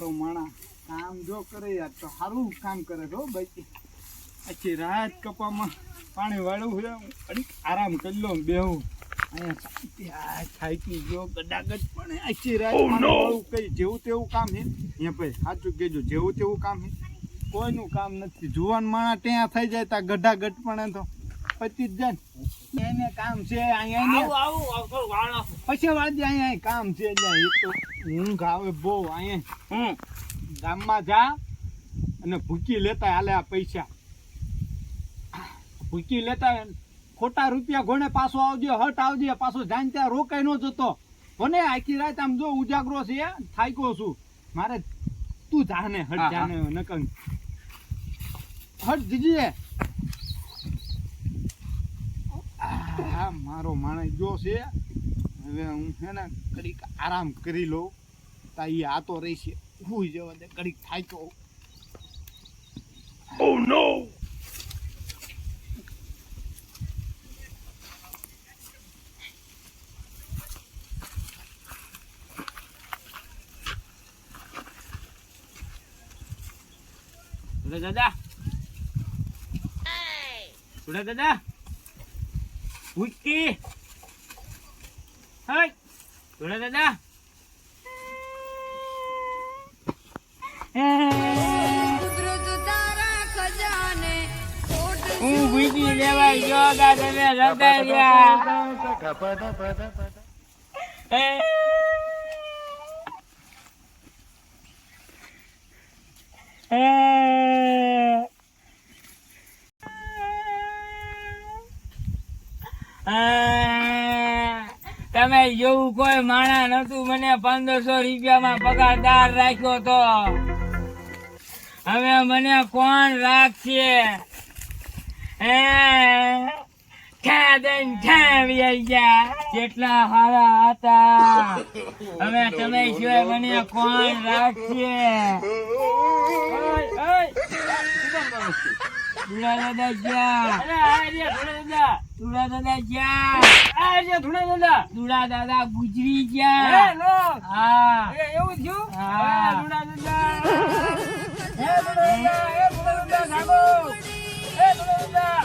મારો માણા કામ જો કરે યાર તો સારું કામ કરે છો ભાઈ આખી રાત કપામાં પાણી વાળું છે અડીક આરામ કરી લો બેહું. અહીંયા થાકી ગયો ગડાગડ પણ આખી રાત વાળું કઈ જેવું તેવું કામ છે? અહીંયા ભાઈ સાચું કહેજો જેવું તેવું કામ છે. કોઈનું કામ નથી. જુવાન માણા ત્યાં થઈ જાય તા ગઢાગઢ પણ તો. પતી જ એને કામ છે અહીંયા આવું આવું આવતો વાળો પછી વાંચે અહીંયા કામ છે એટલે એક તો ઊંઘ આવે બહુ અહીંયા ગામમાં જા અને ભૂકી લેતા હાલે આ પૈસા. ભૂકી લેતા ખોટા રૂપિયા ઘોડે પાછો આવજે હટ આવજે પાછો જાન ત્યાં રોકાઈ નો જતો. મને આખી રાત આમ જો ઉજાગરો છે થાક્યો છું. મારે તું જાને હટ જાને નકંગ હટ દીજીએ આ મારો માણસ જો છે હવે હું છે ને કડીક આરામ કરી લઉં. તા એ આતો રહી છે જવા દે કડીક થાક્યો નો દાદા? સુડા દાદા? ઉઠી. હટ સુડા દાદા. હું ભૂકી લેવાય જો ગા તમે રતા રહ્યા એ. તમે જેવું કોઈ માણા નતું મને પંદરસો રૂપિયામાં પગારદાર રાખ્યો તો. હવે મને કોણ રાખશે? કેટલા હારા હતા. હવે તમે સિવાય મને કોણ રાખશે? ધુળા દાદા ધુળા દાદા ગયા ધુળા દાદા ગુજરી ગયા હા એવું થયું? હા. ધુળા દાદા હે ધુળા દાદા હે ધુળા દાદા જાગો હે ધુળા દાદા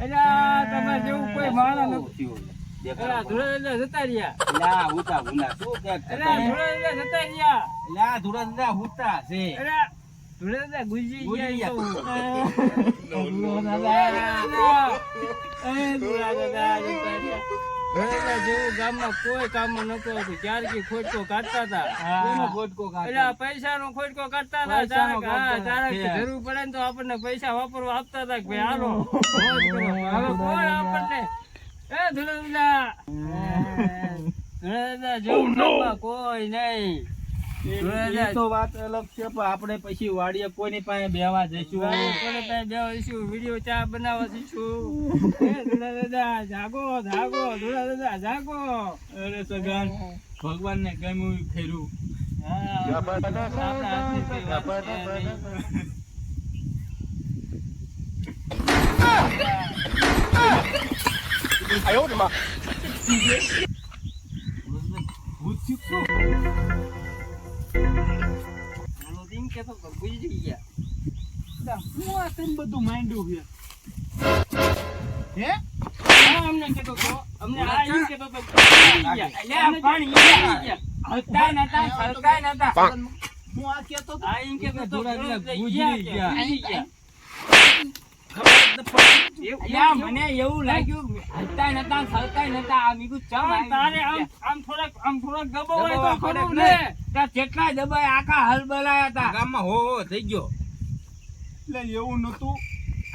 એલા તમારે જેવું કોઈ માણસ નથી ધુળા દાદા જતા રહ્યા. એલા ધુળા દાદા જતા રહ્યા? એલા ધુળા દાદા ગુજરી ગયા ઈ તો. ધુળા દાદા એ ધુળા દાદા જતા રહ્યા જેવું ગામમાં કોઈ કામમાં નતો હતું ક્યારેક ખોટકો કાઢતા હતા એટલે પૈસાનો ખોટકો કાઢતા હતા પૈસાનો હા. ક્યારેક જરૂર પડે ને તો આપણને પૈસા વાપરવા આપતા હતા કે ભાઈ હાલો હવે કોણ આપણને એ ધુળા દાદા જેવું ગામમાં કોઈ નહીં તો વાત અલગ છે પણ આપણે પછી વાડીએ કોઈની પાસે બેવા જઈશું. પાસે બેસીશું, વીડિયો ચા બનાવવા દાદા જાગો જાગો ધુળા દાદા જાગો. અરે સગાન ભગવાન ને ગમ્યું ફેરું નહીં. ભૂત શીખશું ઓલો તો ગુજરી ગયા. હું આ તને બધું માંડ્યું છે હે હા, અમને કહેતો હતો, અમને આ એમ કહેતો હતો, અલ્યા, પણ ગયા. હલતા નતા હલતા નતા હું આ કેતો તો આ એમ ગુજરી ગયા, મને એવું લાગ્યું હલતા નતા હલતા નતા. આ મીઠું ચમ તારે આમ આમ થોડાક આમ થોડાક દબાવાય તો ખરું ને. ત્યાં જેટલા દબાઈ આખા હલ બલાયા હતા ગામમાં હો હો થઈ ગયો. એટલે એવું નતું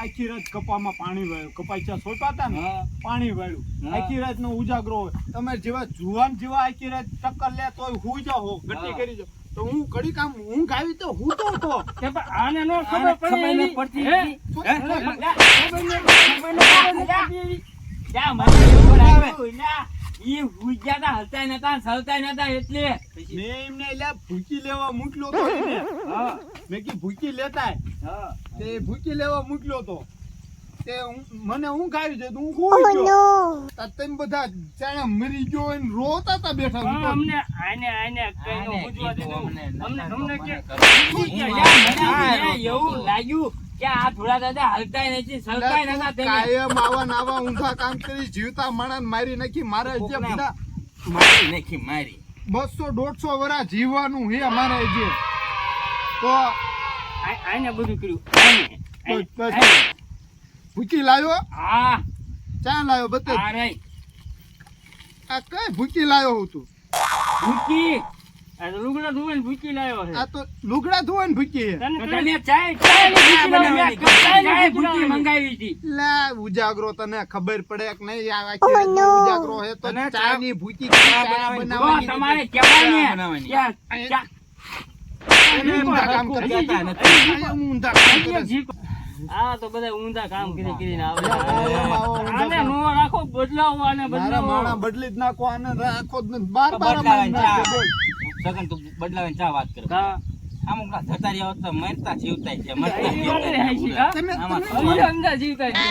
આખી રાત કપામાં પાણી વાળ્યું કપાઈ સોપાતા ને પાણી વાળ્યું. આખી રાત નો ઉજાગરો હોય. તમે જેવા જુવાન જેવા આખી રાત ટક્કર લે તોય હુઈ જાઓ ગટ્ટી કરી જાઓ. તો હું કડી કામ હું ગાવી તો હું તો હતો. કે આને નો ખબર પડે ખબર ન પડતી હે? ખબર ન- ખબર ન- પડતી જા. મને લાગ્યું, લ્યા, ઈ હુઈ તા, હલતાય નતા સલતા નતા એટલે. મે એમને એટલે ભૂકી લેવા મૂકલો તો. હા, મે કી ભૂકી લેતા હા. તે ભૂકી લેવા મૂકલો તો. તે હું- મને ઊંઘ આવી જાય હું સૂઈ ગયો. તમે બધા જાણે મરી ગયો ને રોતા હતા બેઠા હું અમને આને આને કઈ નો આને પૂછવા દીધું. અમને અમને કે એવું લાગ્યું કે આ થોડા દાદા હલતાય નથી સલતાય નતા તમે કાયમ આવા ને ઊંધા કામ કરી જીવતા માણસ મારી નાખી મારે જે બધા મારી નાખી મારી. બસો દોઢસો વરા જીવવાનું હે અમારે જે. તો આને બધું કર્યું. આને. ભૂકી લાવ્યો હા. ચા લાવ્યો બતે? આ કઈ ભૂકી લાવ્યો હું તું? ભૂકી? લુગડા ધોવે ભૂકી લાવ્યો છે. આ તો લુગડા ધોવા ને ભૂકી તને ચાય ચાય ભૂકી મંગાવી હતી. લે ઉજાગરો તને ખબર પડે કે નહીં? આ ઉજાગરો હે તો ચા ની ભૂકી બનાવવાની. તમારે બનાવવાની. આ તો બધા ઊંધા કામ કરી કરીને આવે. આને નો રાખો બદલાવો આને મારા માણા બદલી જ નાખો આને રાખો જ નથી. બાર બાર બદલાવાની નાખે ચા. બોલ. સગન તું બદલાવાની ચા વાત કરે. આમ જતા રહ્યા તો મરતા જીવતા છે મરતા જીવતા છે.